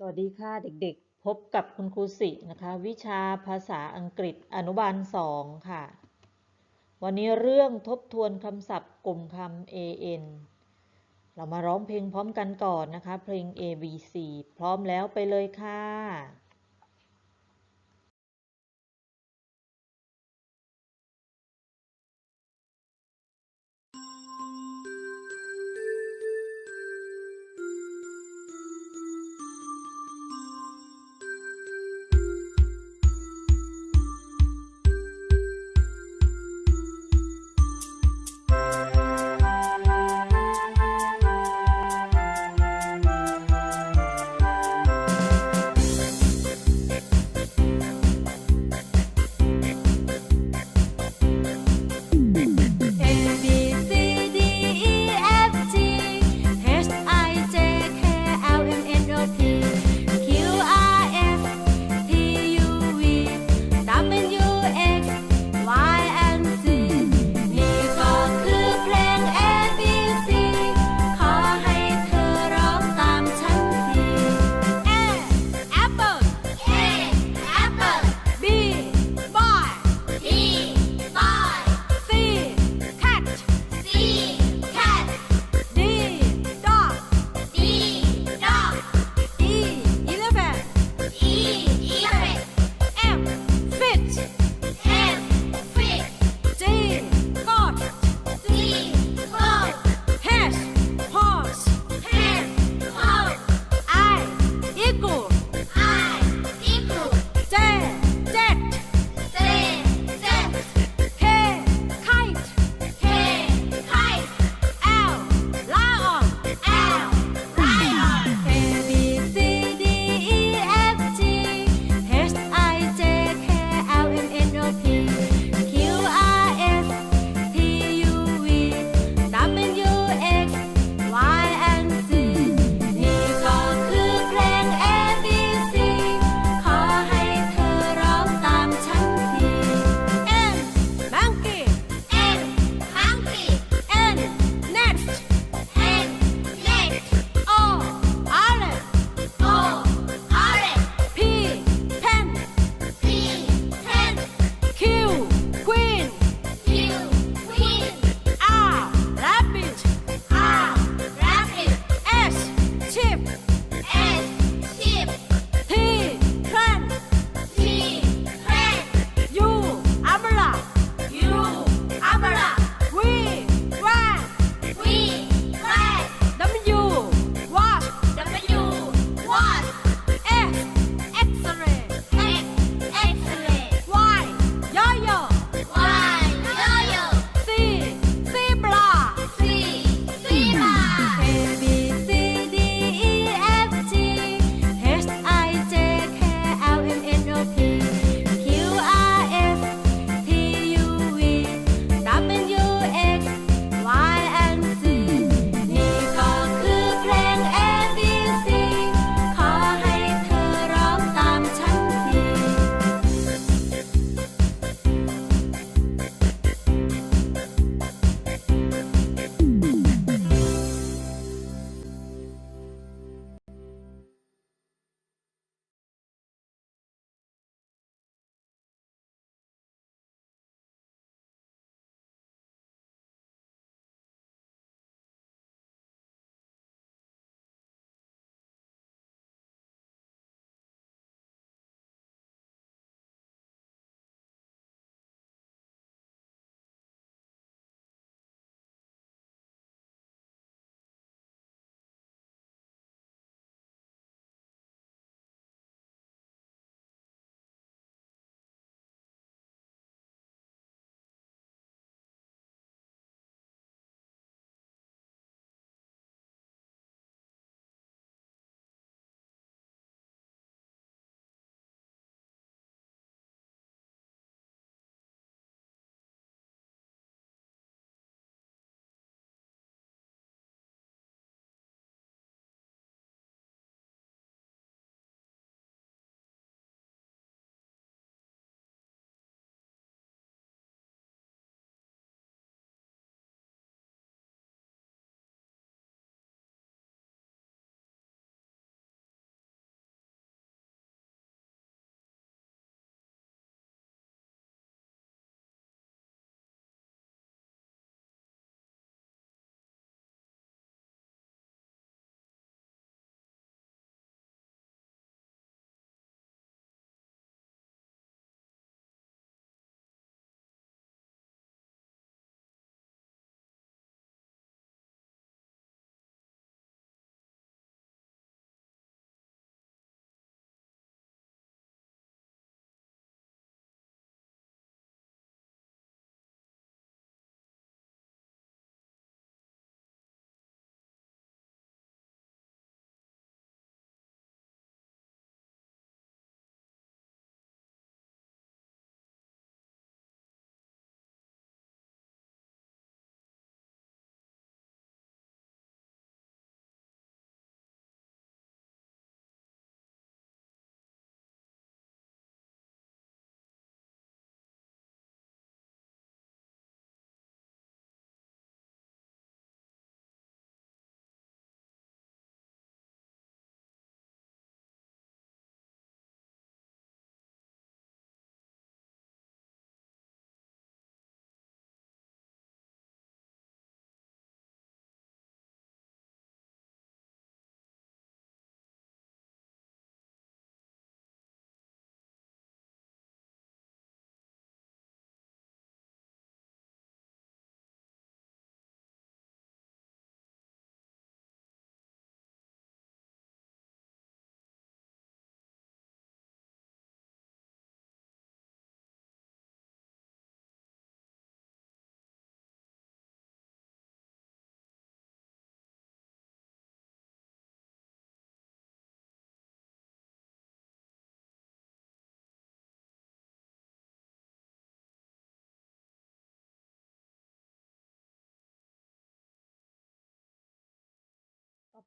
สวัสดีค่ะเด็กๆ พบกับคุณครูสินะคะ วิชาภาษาอังกฤษอนุบาลสองค่ะ วันนี้เรื่องทบทวนคำศัพท์กลุ่มคำ an เรามาร้องเพลงพร้อมกันก่อนนะคะ เพลง A B C พร้อมแล้วไปเลยค่ะ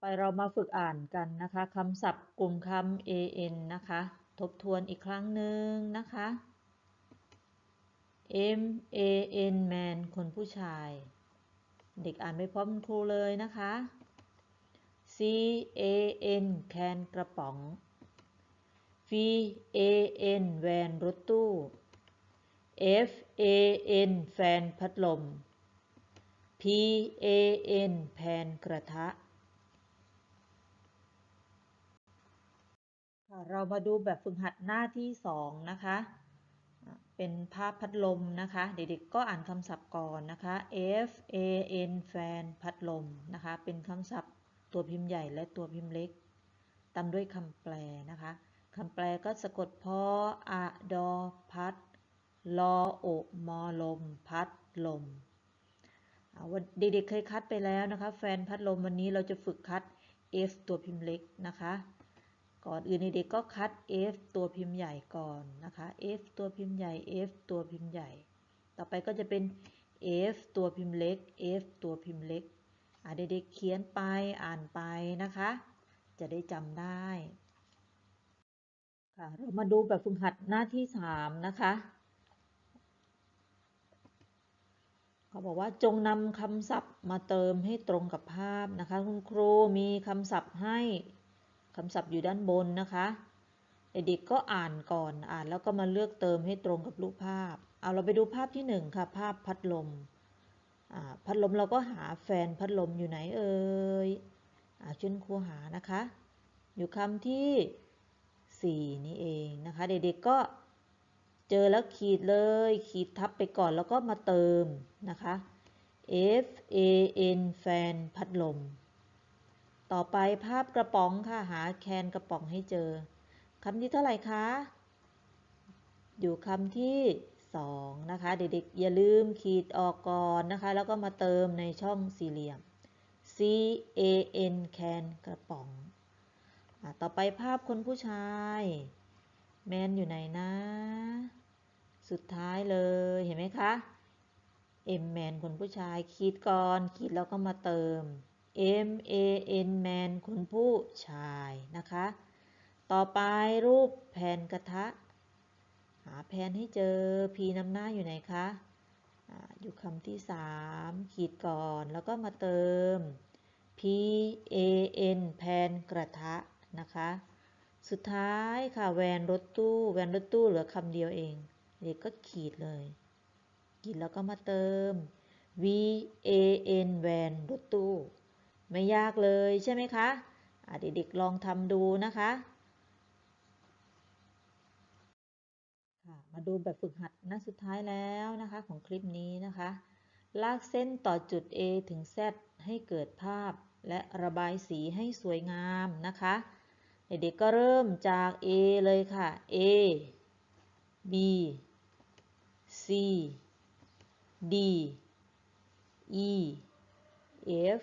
ไปเรามาฝึกอ่านกันนะคะคำศัพท์กลุ่มคำ an นะคะ ทบทวนอีกครั้งหนึ่งนะคะ m a n man คนผู้ชาย เด็กอ่านไปพร้อมครูเลยนะคะ c a n can กระป๋อง v a n แวนรถตู้ f a n แฟนพัดลม p a n แพนกระทะ ค่ะเรามาดูแบบฝึกหัดหน้าที่สองนะคะ เป็นภาพพัดลมนะคะ เด็กๆก็อ่านคำศัพท์ก่อนนะคะ F A N แฟนพัดลมนะคะ เป็นคำศัพท์ตัวพิมพ์ใหญ่และตัวพิมพ์เล็ก ตามด้วยคำแปลนะคะคำแปลก็สะกดพออะดอพัดลอโอมอลม พัดลมวันเด็กๆเคยคัดไปแล้วนะคะ แฟนพัดลมวันนี้เราจะฝึกคัด F ตัวพิมพ์เล็กนะคะ ก่อนอื่นเด็กก็คัด F ตัวพิมพ์ใหญ่ก่อนนะคะ F ตัวพิมพ์ใหญ่ F ตัวพิมพ์ใหญ่ ต่อไปก็จะเป็น F ตัวพิมพ์เล็ก F ตัวพิมพ์เล็กอะเด็กๆเขียนไปอ่านไปนะคะ จะได้จำได้ค่ะเรามาดูแบบฝึกหัดหน้าที่3นะคะเขาบอกว่าจงนำคำศัพท์มาเติมให้ตรงกับภาพนะคะ คุณครูมีคำศัพท์ให้ คำศัพท์อยู่ด้านบนนะคะ เด็กๆก็อ่านก่อนอ่านแล้วก็มาเลือกเติมให้ตรงกับรูปภาพ เอาเราไปดูภาพที่หนึ่งค่ะ ภาพพัดลม พัดลมเราก็หาแฟนพัดลมอยู่ไหนเอ่ยอ่าชุนครูหานะคะ อยู่คำที่สี่นี่เองนะคะ เด็กๆก็เจอแล้วขีดเลย ขีดทับไปก่อนแล้วก็มาเติมนะคะ F A N แฟนพัดลม ต่อไปภาพกระป๋องค่ะหาแคนกระป๋องให้เจอคำที่เท่าไหร่คะ อยู่คำที่สองนะคะเด็กๆอย่าลืมขีดออกก่อนนะคะ แล้วก็มาเติมในช่องสี่เหลี่ยม C A N แคนกระป๋องอต่อไปภาพคนผู้ชาย แมนอยู่ไหนนะ สุดท้ายเลยเห็นไหมคะ M แมนคนผู้ชายขีดก่อนขีดแล้วก็มาเติม M A N แมนคนผู้ชายนะคะ ต่อไปรูปแผ่นกระทะ หาแผ่นให้เจอ P นำหน้าอยู่ไหนคะอาอยู่คำที่ 3 ขีดก่อนแล้วก็มาเติม P A N แผ่นกระทะนะคะ สุดท้ายค่ะแวนรถตู้ แวนรถตู้เหลือคำเดียวเอง เด็กก็ขีดเลย ขีดแล้วก็มาเติม V A N แวนรถตู้ ไม่ยากเลยใช่ไหมคะเด็กๆลองทำดูนะคะค่ะมาดูแบบฝึกหัดหน้าสุดท้ายแล้วนะคะของคลิปนี้นะคะ ลากเส้นต่อจุด A ถึง Z ให้เกิดภาพและระบายสีให้สวยงามนะคะ เด็กๆก็เริ่มจาก A เลยค่ะ A B C D E F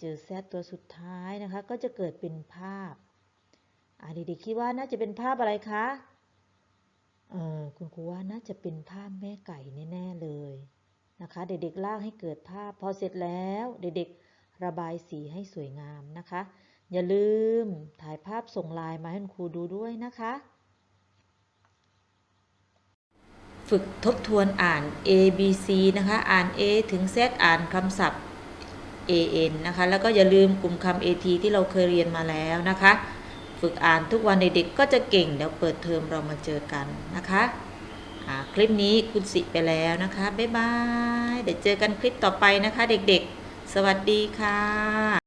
เจอ Z ตัวสุดท้ายนะคะ ก็จะเกิดเป็นภาพเด็กๆคิดว่าน่าจะเป็นภาพอะไรคะเออคุณครูว่าน่าจะเป็นภาพแม่ไก่แน่ๆเลยนะคะ เด็กๆลากให้เกิดภาพพอเสร็จแล้วเด็กๆระบายสีให้สวยงามนะคะ อย่าลืมถ่ายภาพส่งไลน์มาให้คุณครูดูด้วยนะคะ ฝึกทบทวนอ่าน A B C นะคะ อ่าน A ถึง Z อ่านคำศัพท์ A N นะคะแล้วก็อย่าลืมกลุ่มคำ A T ที่เราเคยเรียนมาแล้วนะคะ ฝึกอ่านทุกวันเด็กๆก็จะเก่งเดี๋ยวเปิดเทอมเรามาเจอกันนะคะคลิปนี้คุณสิไปแล้วนะคะ บ๊ายบาย เดี๋ยวเจอกันคลิปต่อไปนะคะเด็กๆ สวัสดีค่ะ